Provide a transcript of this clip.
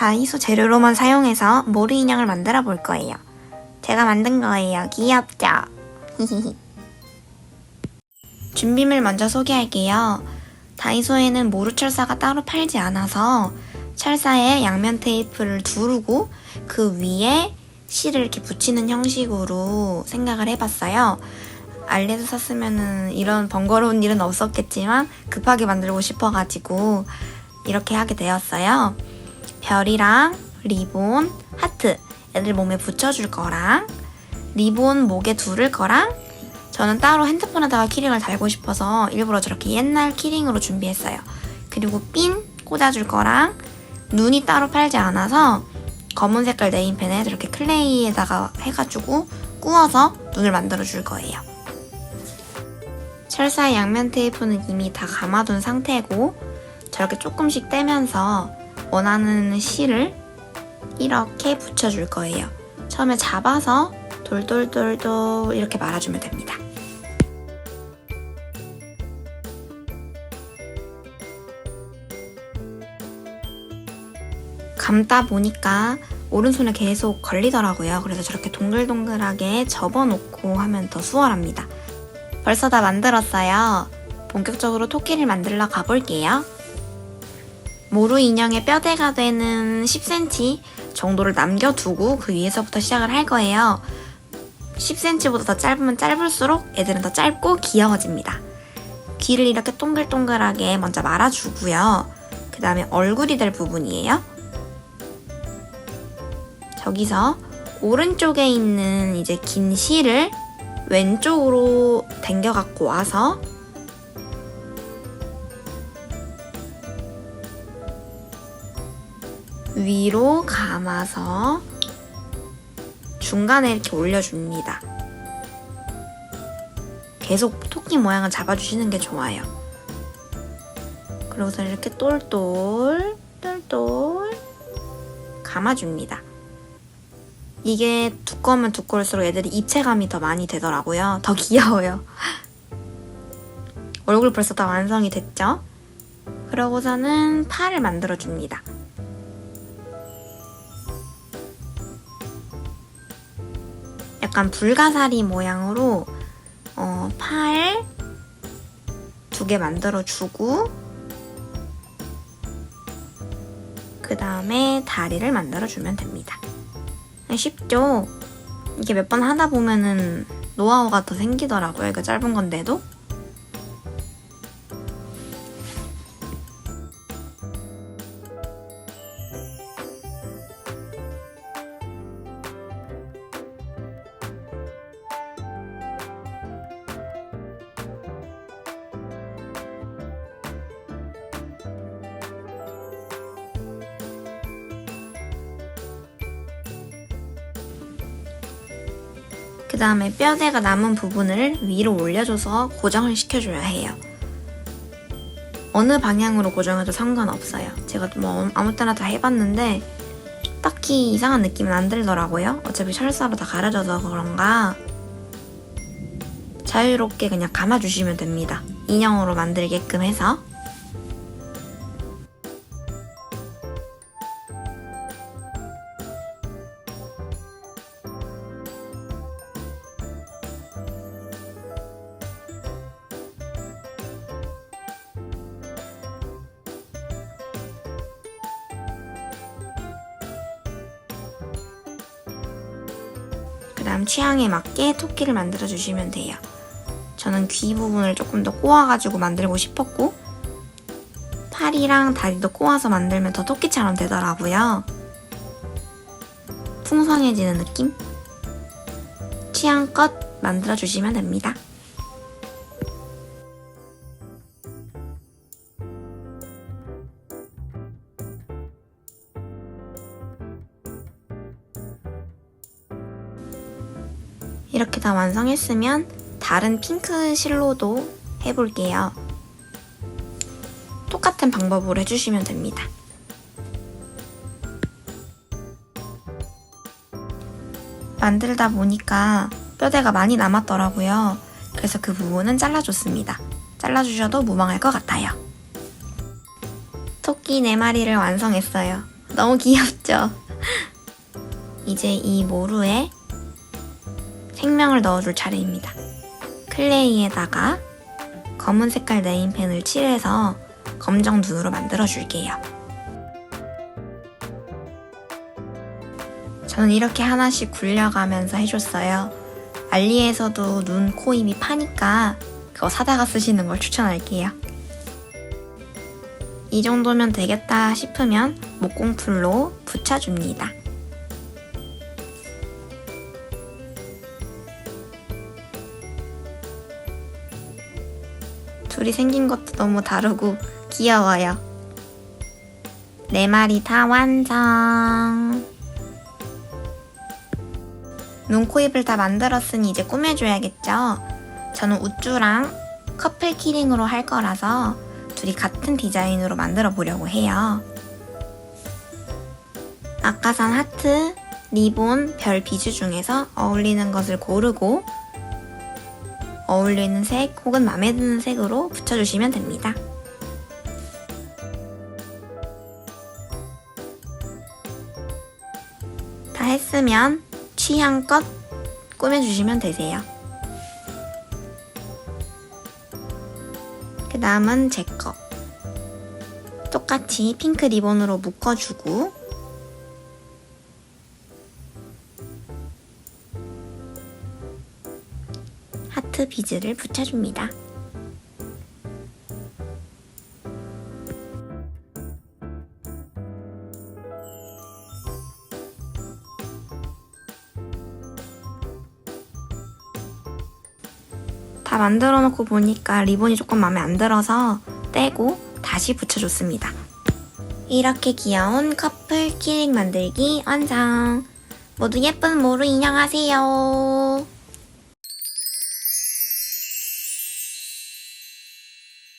다이소 재료로만 사용해서 모루 인형을 만들어 볼 거예요. 제가 만든 거예요. 귀엽죠? 준비물 먼저 소개할게요. 다이소에는 모루 철사가 따로 팔지 않아서 철사에 양면 테이프를 두르고 그 위에 실을 이렇게 붙이는 형식으로 생각을 해봤어요. 알레도 샀으면은 이런 번거로운 일은 없었겠지만 급하게 만들고 싶어가지고 이렇게 하게 되었어요. 별이랑 리본, 하트 애들 몸에 붙여줄 거랑 리본 목에 두를 거랑 저는 따로 핸드폰에다가 키링을 달고 싶어서 일부러 저렇게 옛날 키링으로 준비했어요. 그리고 핀 꽂아줄 거랑 눈이 따로 팔지 않아서 검은 색깔 네임펜에 이렇게 클레이에다가 해가지고 구워서 눈을 만들어 줄 거예요. 철사의 양면 테이프는 이미 다 감아둔 상태고 저렇게 조금씩 떼면서 원하는 실을 이렇게 붙여줄 거예요. 처음에 잡아서 돌돌돌돌 이렇게 말아주면 됩니다. 감다 보니까 오른손에 계속 걸리더라고요. 그래서 저렇게 동글동글하게 접어놓고 하면 더 수월합니다. 벌써 다 만들었어요. 본격적으로 토끼를 만들러 가볼게요. 모루 인형의 뼈대가 되는 10cm 정도를 남겨두고 그 위에서부터 시작을 할 거예요. 10cm보다 더 짧으면 짧을수록 애들은 더 짧고 귀여워집니다. 귀를 이렇게 동글동글하게 먼저 말아주고요. 그 다음에 얼굴이 될 부분이에요. 저기서 오른쪽에 있는 이제 긴 실을 왼쪽으로 당겨 갖고 와서 위로 감아서 중간에 이렇게 올려줍니다. 계속 토끼 모양을 잡아주시는 게 좋아요. 그러고서 이렇게 똘똘 똘똘 감아줍니다. 이게 두꺼우면 두꺼울수록 애들이 입체감이 더 많이 되더라고요. 더 귀여워요. 얼굴 벌써 다 완성이 됐죠? 그러고서는 팔을 만들어줍니다. 약간 불가사리 모양으로 어, 팔 두 개 만들어주고 그 다음에 다리를 만들어주면 됩니다. 쉽죠? 이게 몇 번 하다 보면은 노하우가 더 생기더라고요. 이거 짧은 건데도. 그 다음에 뼈대가 남은 부분을 위로 올려줘서 고정을 시켜줘야 해요. 어느 방향으로 고정해도 상관없어요. 제가 뭐 아무 때나 다 해봤는데 딱히 이상한 느낌은 안 들더라고요. 어차피 철사로 다 가려져서 그런가 자유롭게 그냥 감아주시면 됩니다. 인형으로 만들게끔 해서 그 다음 취향에 맞게 토끼를 만들어 주시면 돼요. 저는 귀 부분을 조금 더 꼬아가지고 만들고 싶었고 팔이랑 다리도 꼬아서 만들면 더 토끼처럼 되더라고요. 풍성해지는 느낌? 취향껏 만들어 주시면 됩니다. 이렇게 다 완성했으면 다른 핑크 실로도 해볼게요. 똑같은 방법으로 해주시면 됩니다. 만들다 보니까 뼈대가 많이 남았더라고요. 그래서 그 부분은 잘라줬습니다. 잘라주셔도 무방할 것 같아요. 토끼 4마리를 완성했어요. 너무 귀엽죠? 이제 이 모루에 생명을 넣어줄 차례입니다. 클레이에다가 검은 색깔 네임펜을 칠해서 검정 눈으로 만들어줄게요. 저는 이렇게 하나씩 굴려가면서 해줬어요. 알리에서도 눈, 코, 입이 파니까 그거 사다가 쓰시는 걸 추천할게요. 이 정도면 되겠다 싶으면 목공풀로 붙여줍니다. 둘이 생긴 것도 너무 다르고 귀여워요. 네 마리 다 완성! 눈, 코, 입을 다 만들었으니 이제 꾸며줘야겠죠? 저는 우쭈랑 커플 키링으로 할 거라서 둘이 같은 디자인으로 만들어 보려고 해요. 아까 산 하트, 리본, 별 비주 중에서 어울리는 것을 고르고 어울리는 색 혹은 마음에 드는 색으로 붙여주시면 됩니다. 다 했으면 취향껏 꾸며주시면 되세요. 그 다음은 제 거. 똑같이 핑크 리본으로 묶어주고 하트 비즈를 붙여줍니다. 다 만들어 놓고 보니까 리본이 조금 마음에 안 들어서 떼고 다시 붙여줬습니다. 이렇게 귀여운 커플 키링 만들기 완성! 모두 예쁜 모루 인형 하세요.